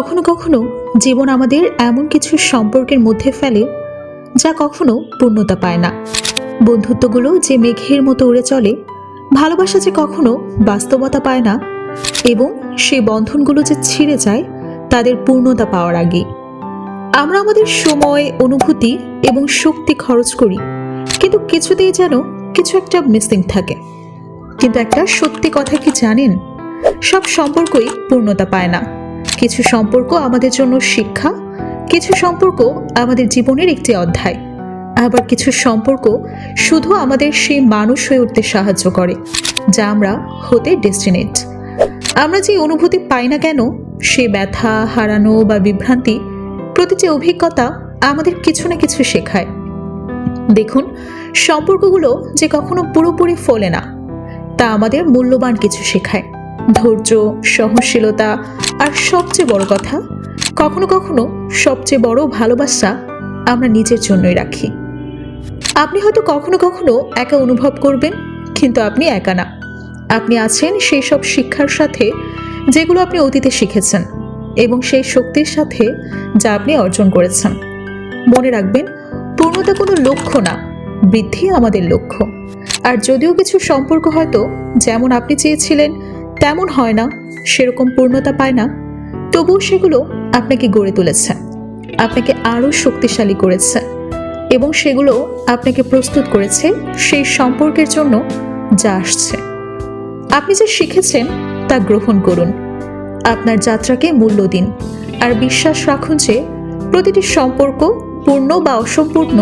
কখনো কখনো জীবন আমাদের এমন কিছু সম্পর্কের মধ্যে ফেলে যা কখনো পূর্ণতা পায় না। বন্ধুত্বগুলো যে মেঘের মতো উড়ে চলে, ভালোবাসা যে কখনো বাস্তবতা পায় না এবং সেই বন্ধনগুলো যে ছিঁড়ে যায়, তাদের পূর্ণতা পাওয়ার আগে। আমরা আমাদের সময়, অনুভূতি এবং শক্তি খরচ করি, কিন্তু কিছুতেই যেন কিছু একটা মিসিং থাকে। কিন্তু একটা সত্যি কথা কি জানেন? সব সম্পর্কই পূর্ণতা পায় না। কিছু সম্পর্ক আমাদের জন্য শিক্ষা, কিছু সম্পর্ক আমাদের জীবনের একটি অধ্যায়। আবার কিছু সম্পর্ক শুধু আমাদের সেই মানুষ হয়ে উঠতে সাহায্য করে, যা আমরা হতে ডেস্টিনেট আমরা যে অনুভূতি পাই না কেন, সে ব্যথা, হারানো বা বিভ্রান্তি প্রতিটি অভিজ্ঞতা আমাদের কিছু না কিছু শেখায়। দেখুন, সম্পর্কগুলো যে কখনো পুরোপুরি ফলে না, তা আমাদের মূল্যবান কিছু শেখায়। ধৈর্য, সহনশীলতা আর সবচেয়ে বড় কথা, কখনো কখনো সবচেয়ে বড় ভালোবাসা আমরা নিজের জন্যই রাখি। আপনি হয়তো কখনো কখনো একা অনুভব করবেন, কিন্তু আপনি একা না। আপনি আছেন সেই সব শিক্ষার সাথে যেগুলো আপনি অতীতে শিখেছেন এবং সেই শক্তির সাথে যা আপনি অর্জন করেছেন। মনে রাখবেন, পূর্ণতা কোনো লক্ষ্য না, বৃদ্ধি আমাদের লক্ষ্য। আর যদিও কিছু সম্পর্ক হয়তো যেমন আপনি চেয়েছিলেন তেমন হয় না, সেরকম পূর্ণতা পায় না। তবুও সেগুলো আপনাকে গড়ে তুলেছে, আপনাকে আরও শক্তিশালী করেছে এবং সেগুলো আপনাকে প্রস্তুত করেছে সেই সম্পর্কের জন্য যা আসছে। আপনি যে শিখেছেন তা গ্রহণ করুন। আপনার যাত্রাকে মূল্য দিন আর বিশ্বাস রাখুন যে প্রতিটি সম্পর্ক পূর্ণ বা অসম্পূর্ণ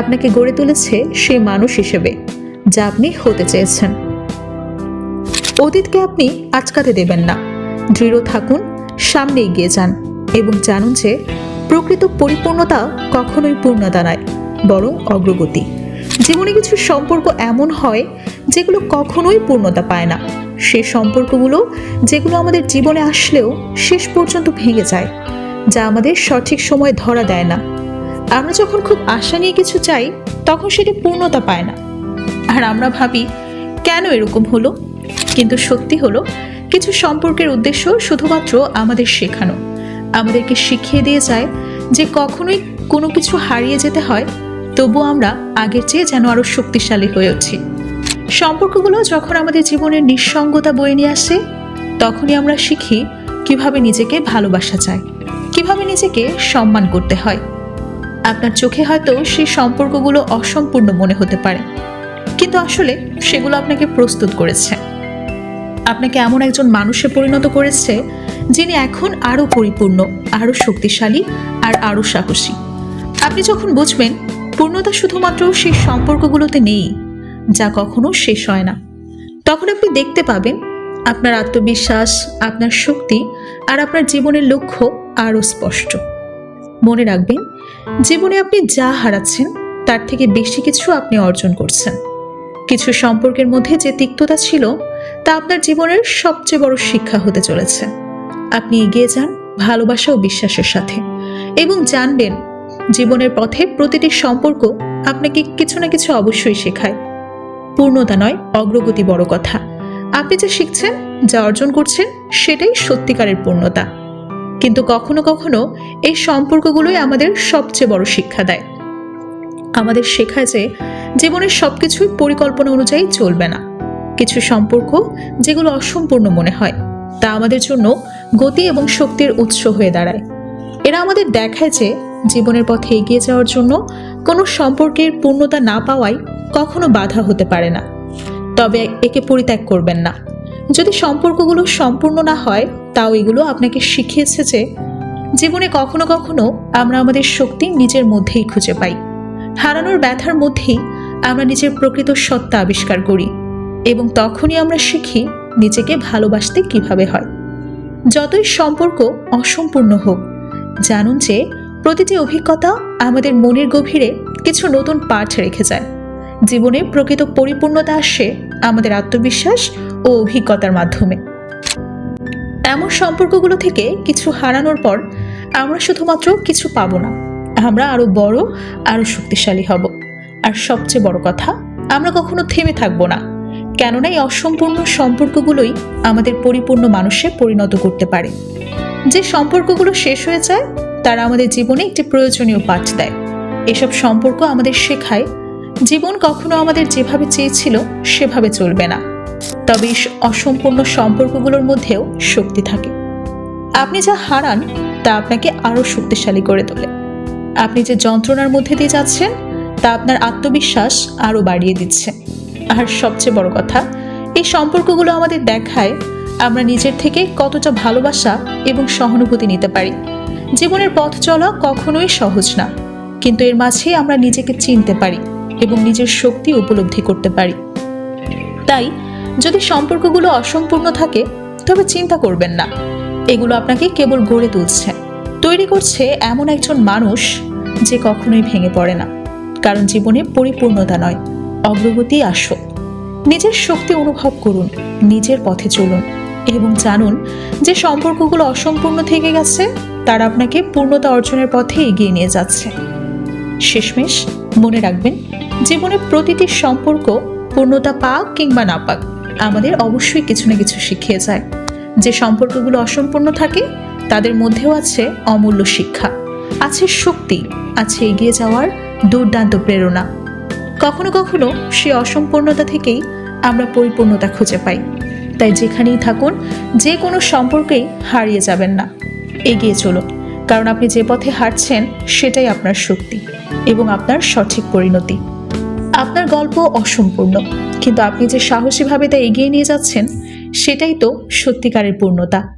আপনাকে গড়ে তুলেছে সেই মানুষ হিসেবে যা আপনি হতে চেয়েছেন। অতীতকে আপনি আটকাতে দেবেন না। দৃঢ় থাকুন, সামনে এগিয়ে যান এবং জানুন যে প্রকৃত পরিপূর্ণতা কখনোই পূর্ণতা নয়, বরং অগ্রগতি। জীবনে কিছু সম্পর্ক এমন হয় যেগুলো কখনোই পূর্ণতা পায় না। সে সম্পর্কগুলো যেগুলো আমাদের জীবনে আসলেও শেষ পর্যন্ত ভেঙে যায়, যা আমাদের সঠিক সময় ধরা দেয় না। আমরা যখন খুব আশা নিয়ে কিছু চাই, তখন সেটি পূর্ণতা পায় না। আর আমরা ভাবি, কেন এরকম হলো? কিন্তু সত্যি হলো, কিছু সম্পর্কের উদ্দেশ্য শুধুমাত্র আমাদের শেখানো। আমাদেরকে শিখিয়ে দিয়ে যায় যে কখনোই কোনো কিছু হারিয়ে যেতে হয় তবু আমরা আগের চেয়ে যেন আরও শক্তিশালী হয়ে উঠি। সম্পর্কগুলো যখন আমাদের জীবনের নিঃসঙ্গতা বয়ে নিয়ে আসে, তখনই আমরা শিখি কীভাবে নিজেকে ভালোবাসা যায়, কীভাবে নিজেকে সম্মান করতে হয়। আপনার চোখে হয়তো সেই সম্পর্কগুলো অসম্পূর্ণ মনে হতে পারে, কিন্তু আসলে সেগুলো আপনাকে প্রস্তুত করেছে। আপনাকে এমন একজন মানুষে পরিণত করেছে যিনি এখন আরও পরিপূর্ণ আরও শক্তিশালী আর আরও সাহসী। আপনি যখন বুঝবেন, পূর্ণতা শুধুমাত্র সেই সম্পর্কগুলোতে নেই, যা কখনো শেষ হয় না। তখন আপনি দেখতে পাবেন, আপনার আত্মবিশ্বাস, আপনার শক্তি আর আপনার জীবনের লক্ষ্য আরও স্পষ্ট। মনে রাখবেন, জীবনে আপনি যা হারাচ্ছেন, তার থেকে বেশি কিছু আপনি অর্জন করছেন। কিছু সম্পর্কের মধ্যে যে তিক্ততা ছিল তা আপনার জীবনের সবচেয়ে বড় শিক্ষা হতে চলেছে। আপনি এগিয়ে যান ভালোবাসা ও বিশ্বাসের সাথে এবং জানবেন জীবনের পথে প্রতিটি সম্পর্ক আপনাকে কিছু না কিছু অবশ্যই শেখায়। পূর্ণতা নয়, অগ্রগতি বড় কথা। আপনি যা শিখছেন, যা অর্জন করছেন, সেটাই সত্যিকারের পূর্ণতা। কিন্তু কখনো কখনো এই সম্পর্কগুলোই আমাদের সবচেয়ে বড় শিক্ষা দেয়। আমাদের শেখায় যে জীবনের সবকিছুই পরিকল্পনা অনুযায়ী চলবে না। কিছু সম্পর্ক যেগুলো অসম্পূর্ণ মনে হয়, তা আমাদের জন্য গতি এবং শক্তির উৎস হয়ে দাঁড়ায়। এরা আমাদের দেখায় যে জীবনের পথে এগিয়ে যাওয়ার জন্য কোনো সম্পর্কের পূর্ণতা না পাওয়াই কখনো বাধা হতে পারে না। তবে একে পরিত্যাগ করবেন না। যদি সম্পর্কগুলো সম্পূর্ণ না হয়, তাও এগুলো আপনাকে শিখিয়েছে যে জীবনে কখনো কখনো আমরা আমাদের শক্তি নিজের মধ্যেই খুঁজে পাই। হারানোর ব্যথার মধ্যেই আমরা নিজের প্রকৃত সত্তা আবিষ্কার করি। এবং তখনই আমরা শিখি নিজেকে ভালোবাসতে কীভাবে হয়। যতই সম্পর্ক অসম্পূর্ণ হোক, জানুন যে প্রতিটি অভিজ্ঞতা আমাদের মনের গভীরে কিছু নতুন পাঠ রেখে যায়। জীবনে প্রকৃত পরিপূর্ণতা আসে আমাদের আত্মবিশ্বাস ও অভিজ্ঞতার মাধ্যমে। এমন সম্পর্কগুলো থেকে কিছু হারানোর পর আমরা শুধুমাত্র কিছু পাবো না, আমরা আরও বড়, আরও শক্তিশালী হব। আর সবচেয়ে বড় কথা, আমরা কখনো থেমে থাকব না। কেননা এই অসম্পূর্ণ সম্পর্কগুলোই আমাদের পরিপূর্ণ মানুষে পরিণত করতে পারে। যে সম্পর্কগুলো শেষ হয়ে যায়, তারা আমাদের জীবনে একটি প্রয়োজনীয় পাঠ দেয়। এসব সম্পর্ক আমাদের শেখায়, জীবন কখনো আমাদের যেভাবে চেয়েছিল, সেভাবে চলবে না। তবে অসম্পূর্ণ সম্পর্কগুলোর মধ্যেও শক্তি থাকে। আপনি যা হারান, তা আপনাকে আরও শক্তিশালী করে তোলে। আপনি যে যন্ত্রণার মধ্যে দিয়ে যাচ্ছেন, তা আপনার আত্মবিশ্বাস আরও বাড়িয়ে দিচ্ছে। আর সবচেয়ে বড় কথা, এই সম্পর্কগুলো আমাদের দেখায় আমরা নিজের থেকে কতটা ভালোবাসা এবং সহানুভূতি নিতে পারি। জীবনের পথ চলা কখনোই সহজ না, কিন্তু এর মাঝেই আমরা নিজেকে চিনতে পারি এবং নিজের শক্তি উপলব্ধি করতে পারি। তাই, যদি সম্পর্কগুলো অসম্পূর্ণ থাকে, তবে চিন্তা করবেন না। এগুলো আপনাকে কেবল গড়ে তুলছে। তৈরি করছে এমন একজন মানুষ যে কখনোই ভেঙে পড়ে না। কারণ জীবনে পরিপূর্ণতা নয়, অগ্রগতি আসো নিজের শক্তি অনুভব করুন, নিজের পথে চলুন এবং জানুন যে সম্পর্কগুলো অসম্পূর্ণ থেকে গেছে, তারা আপনাকে পূর্ণতা অর্জনের পথে এগিয়ে নিয়ে যাচ্ছে। শেষমেশ মনে রাখবেন জীবনের প্রতিটি সম্পর্ক পূর্ণতা পাক কিংবা না পাক, আমাদের অবশ্যই কিছু না কিছু শিখিয়ে যায়। যে সম্পর্কগুলো অসম্পূর্ণ থাকে, তাদের মধ্যেও আছে অমূল্য শিক্ষা, আছে শক্তি, আছে এগিয়ে যাওয়ার দুর্দান্ত প্রেরণা। কখনো কখনো সে অসম্পূর্ণতা থেকেই আমরা পরিপূর্ণতা খুঁজে পাই। তাই যেখানেই থাকুন, যে কোনো সম্পর্কেই হারিয়ে যাবেন না। এগিয়ে চলুন, কারণ আপনি যে পথে হাঁটছেন, সেটাই আপনার শক্তি এবং আপনার সঠিক পরিণতি। আপনার গল্প অসম্পূর্ণ, কিন্তু আপনি যে সাহসীভাবে তা এগিয়ে নিয়ে যাচ্ছেন, সেটাই তো সত্যিকারের পূর্ণতা।